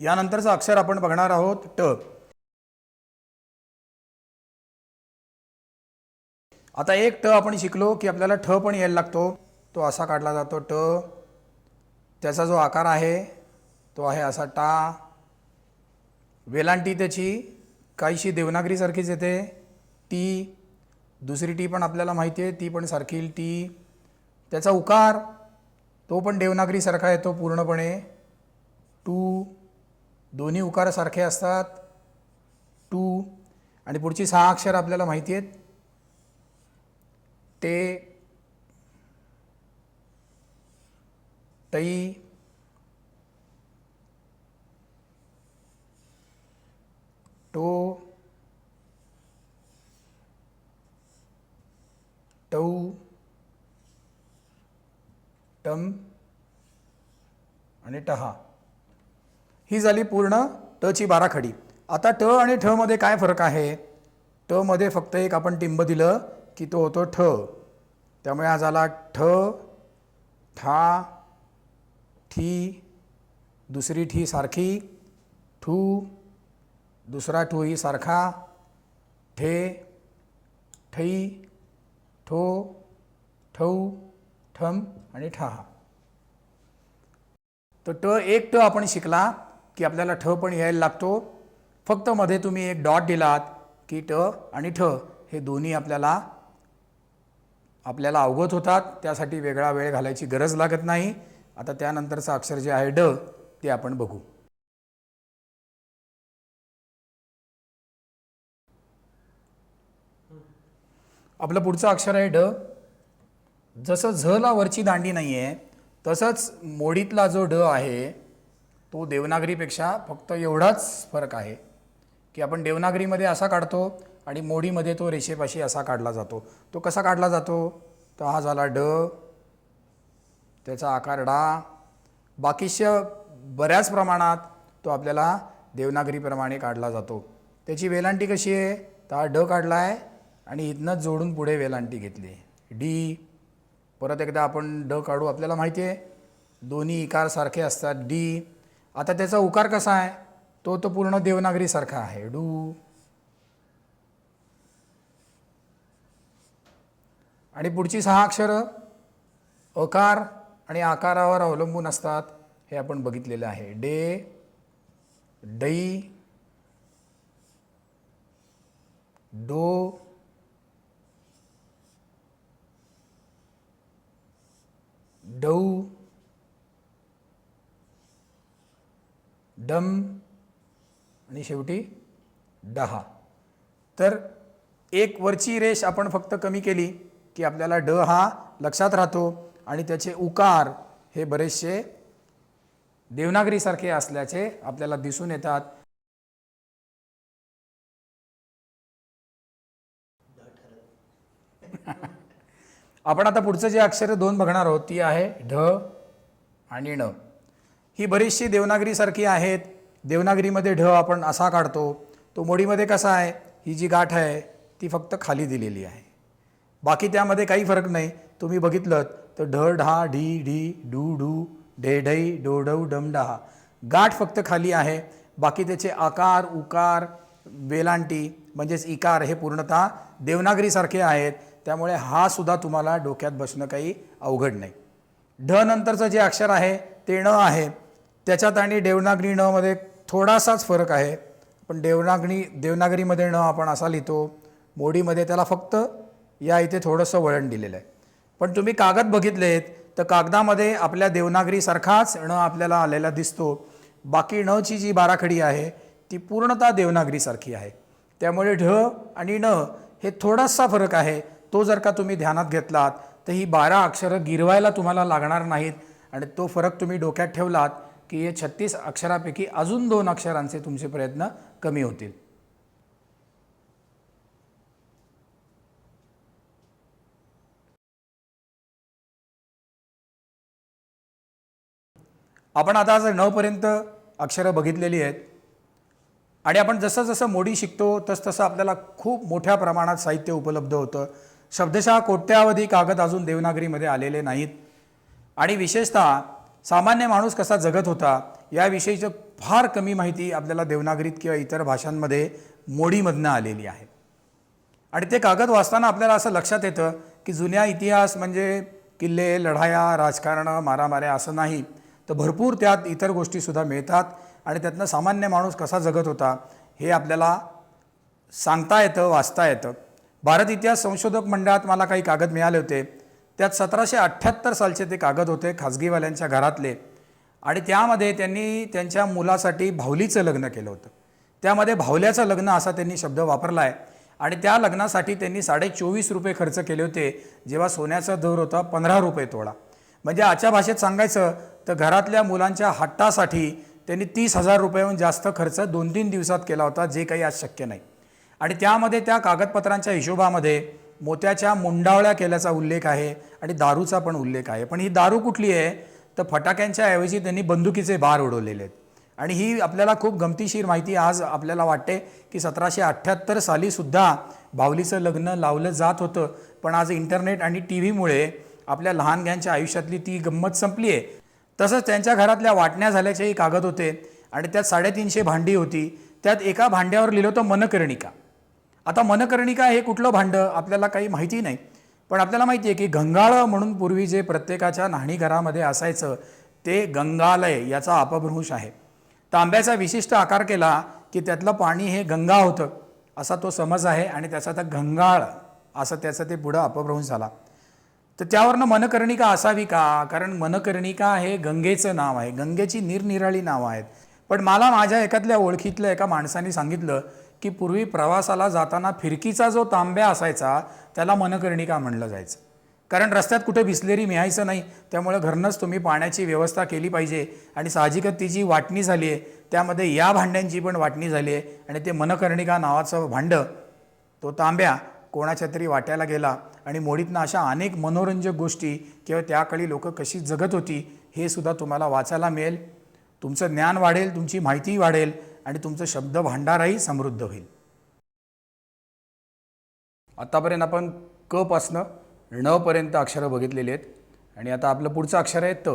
यानंतरचं अक्षर आपण बघणार आहोत ट. आता एक ट आपण शिकलो की आपल्याला ठ पण यायला लागतो. तो असा काढला जातो ट. त्याचा जो आकार आहे तो आहे असा टा. वेलांटी त्याची काहीशी देवनागरीसारखीच येते. टी. दुसरी टी पण आपल्याला माहिती आहे ती पण सारखी येईल टी. त्याचा उकार तो पण देवनागरीसारखा येतो पूर्णपणे. टू. दोन्ही उकारासारखे असतात. टू आणि पुढची सहा अक्षर आपल्याला माहिती आहेत. ते टई टो टऊ टम आणि टहा. ही झाली पूर्ण टची बाराखडी. आता ट आणि ठ मध्ये काय फरक आहे? टमध्ये फक्त एक आपण टिंब दिलं की तो होतो ठ. त्यामुळे हा झाला ठ ठा ठी दुसरी ठी सारखी ठू दुसरा ठू ही सारखा ठे ठई ठो ठऊ ठम आणि ठहा तर ट एक ट आपण शिकला. की आपल्याला ठ पण यायला लागतो. फक्त मध्ये तुम्ही एक डॉट दिलात की ट आणि ठ हे दोन्ही आपल्याला आपल्याला अवगत होतात. त्यासाठी वेगळा वेळ घालायची गरज लागत नाही. आता त्यानंतरचं अक्षर जे आहे ड ते आपण बघू. आपलं पुढचं अक्षर आहे ड. जसं झला वरची दांडी नाही आहे तसंच मोडीतला जो ड आहे तो देवनागरीपेक्षा फक्त एवढाच फरक आहे की आपण देवनागरीमध्ये असा काढतो आणि मोडीमध्ये तो रेषेपाशी असा काढला जातो. तो कसा काढला जातो? तर हा झाला ड त्याचा आकार डा. बाकीच्या बऱ्याच प्रमाणात तो आपल्याला देवनागरीप्रमाणे काढला जातो. त्याची वेलांटी कशी आहे? तर हा ड काढला आहे आणि इथनंच जोडून पुढे वेलांटी घेतली. डी. परत एकदा आपण ड काढू आपल्याला माहिती आहे? दोन्ही इकार सारखे असतात. डी. आता त्याचा उकार कसा आहे? तो तो पूर्ण देवनागरीसारखा आहे. डू. आणि पुढची सहा अक्षरं अकार आणि आकारावर अवलंबून असतात हे आपण बघितलेलं आहे. डे डई डो डऊ डम आणि शेवटी डहा. तर एक वरची रेष आपण फक्त कमी केली की आपल्याला ड हा लक्षात राहतो आणि त्याचे उकार हे बरेचसे देवनागरीसारखे असल्याचे आपल्याला दिसून येतात. आपण आता पुढचं जे अक्षर दोन बघणार आहोत ती आहे ढ आणि ण. ही बरीचशी देवनागरीसारखी आहेत. देवनागरीमध्ये ढ आपण असा काढतो तो मोडीमध्ये कसा आहे ही जी गाठ आहे ती फक्त खाली दिलेली आहे. बाकी त्यामध्ये काही फरक नाही. तुम्ही बघितलं तर ढ ढा ढी ढी डू डू ढे ढई डोडऊ गाठ फक्त खाली आहे. बाकी त्याचे आकार उकार वेलांटी म्हणजेच इकार हे पूर्णतः देवनागरीसारखे आहेत. त्यामुळे हा सुद्धा तुम्हाला डोक्यात बसणं काही अवघड नाही. ढ नंतरचं जे अक्षर आहे ते ण आहे. त्याच्यात आणि देवनागरी नमध्ये थोडासाच फरक आहे. पण देवनागरी देवनागरीमध्ये ण आपण असा लिहितो मोडीमध्ये त्याला फक्त या इथे थोडंसं वळण दिलेलं आहे. पण तुम्ही कागद बघितलेत तर कागदामध्ये आपल्या देवनागरीसारखाच ण आपल्याला आलेला दिसतो. बाकी णची जी बाराखडी आहे ती पूर्णतः देवनागरीसारखी आहे. त्यामुळे ढ आणि ण हे थोडासा फरक आहे. तो जर का तुम्ही ध्यानात घेतलात तर ही बारा अक्षरं गिरवायला तुम्हाला लागणार नाहीत आणि तो फरक तुम्ही डोक्यात ठेवलात की हे छत्तीस अक्षरापैकी अजून दोन अक्षरांचे तुमचे प्रयत्न कमी होतील. आपण आता जर नऊपर्यंत अक्षरं बघितलेली आहेत आणि आपण जसं जसं मोडी शिकतो तसतसं आपल्याला खूप मोठ्या प्रमाणात साहित्य उपलब्ध होतं. शब्दशः कोट्यावधी कागद अजून देवनागरीमध्ये आलेले नाहीत. आणि विशेषतः सामान्य माणूस कसा जगत होता याविषयीचं फार कमी माहिती आपल्याला देवनागरीत किंवा इतर भाषांमध्ये मोडीमधनं आलेली आहे. आणि ते कागद वाचताना आपल्याला असं लक्षात येतं की जुन्या इतिहास म्हणजे किल्ले लढाया राजकारणं मारामाऱ्या असं नाही. तर भरपूर त्यात इतर गोष्टीसुद्धा मिळतात आणि त्यातनं सामान्य माणूस कसा जगत होता हे आपल्याला सांगता येतं वाचता येतं. भारत इतिहास संशोधक मंडळात मला काही कागद मिळाले होते. त्यात सतराशे अठ्ठ्याहत्तर सालचे ते कागद होते खाजगीवाल्यांच्या घरातले. आणि त्यामध्ये त्यांनी त्यांच्या मुलासाठी भावलीचं लग्न केलं होतं. त्यामध्ये भावल्याचं लग्न असा त्यांनी शब्द वापरला आहे आणि त्या लग्नासाठी त्यांनी साडे चोवीस रुपये खर्च केले होते जेव्हा सोन्याचा दर होता पंधरा रुपये तोळा. म्हणजे आजच्या भाषेत सांगायचं तर घरातल्या मुलांच्या हट्टासाठी त्यांनी तीस हजार रुपयाहून जास्त खर्च दोन तीन दिवसात केला होता जे काही आज शक्य नाही. आणि त्यामध्ये त्या कागदपत्रांच्या हिशोबामध्ये मोत्याच्या मुंडावळ्या केल्याचा उल्लेख आहे आणि दारूचा पण उल्लेख आहे. पण ही दारू कुठली आहे? तर फटाक्यांच्या ऐवजी त्यांनी बंदुकीचे बार उडवलेले आहेत. आणि ही आपल्याला खूप गमतीशीर माहिती आज आपल्याला वाटते की सतराशे अठ्ठ्याहत्तर सालीसुद्धा बावलीचं लग्न लावलं जात होतं. पण आज इंटरनेट आणि टी व्हीमुळे आपल्या लहानग्यांच्या आयुष्यातली ती गंमत संपली आहे. तसंच त्यांच्या घरातल्या वाटण्या झाल्याचेही कागद होते आणि त्यात साडेतीनशे भांडी होती. त्यात एका भांड्यावर लिहिलं होतं मनकर्णिका. आता मनकर्णिका हे कुठलं भांडं? आपल्याला काही माहिती नाही. पण आपल्याला माहिती आहे की गंगाळं म्हणून पूर्वी जे प्रत्येकाच्या न्हाणीघरामध्ये असायचं ते गंगालय याचा अपभ्रंश आहे. तांब्याचा विशिष्ट आकार केला की त्यातलं पाणी हे गंगा होतं असा तो समज आहे आणि त्याचा आता गंगाळ असं त्याचं ते पुढं अपभ्रंश झाला. तर त्यावरनं मनकर्णिका असावी का? कारण मनकर्णिका हे गंगेचं नाव आहे. गंगेची निरनिराळी नावं आहेत. पण मला माझ्या एकातल्या ओळखीतल्या एका माणसाने सांगितलं की पूर्वी प्रवासाला जाताना फिरकीचा जो तांब्या असायचा त्याला मनकर्णिका म्हणलं जायचं. कारण रस्त्यात कुठे बिसलेरी मिळायचं नाही त्यामुळे घरनंच तुम्ही पाण्याची व्यवस्था केली पाहिजे आणि साहजिकच ती जी वाटणी झाली आहे त्यामध्ये या भांड्यांची पण वाटणी झाली आहे आणि ते मनकर्णिका नावाचं भांडं तो तांब्या कोणाच्या तरी वाट्याला गेला आणि मोडीतनं अशा अनेक मनोरंजक गोष्टी किंवा त्याकाळी लोक कशी जगत होती हे सुद्धा तुम्हाला वाचायला मिळेल. तुमचं ज्ञान वाढेल तुमची माहिती वाढेल. आणि तुमचं शब्द भांडारही समृद्ध होईल. आत्तापर्यंत आपण क पासनं णपर्यंत अक्षरं बघितलेली आहेत. आणि आता आपलं पुढचं अक्षर आहे त.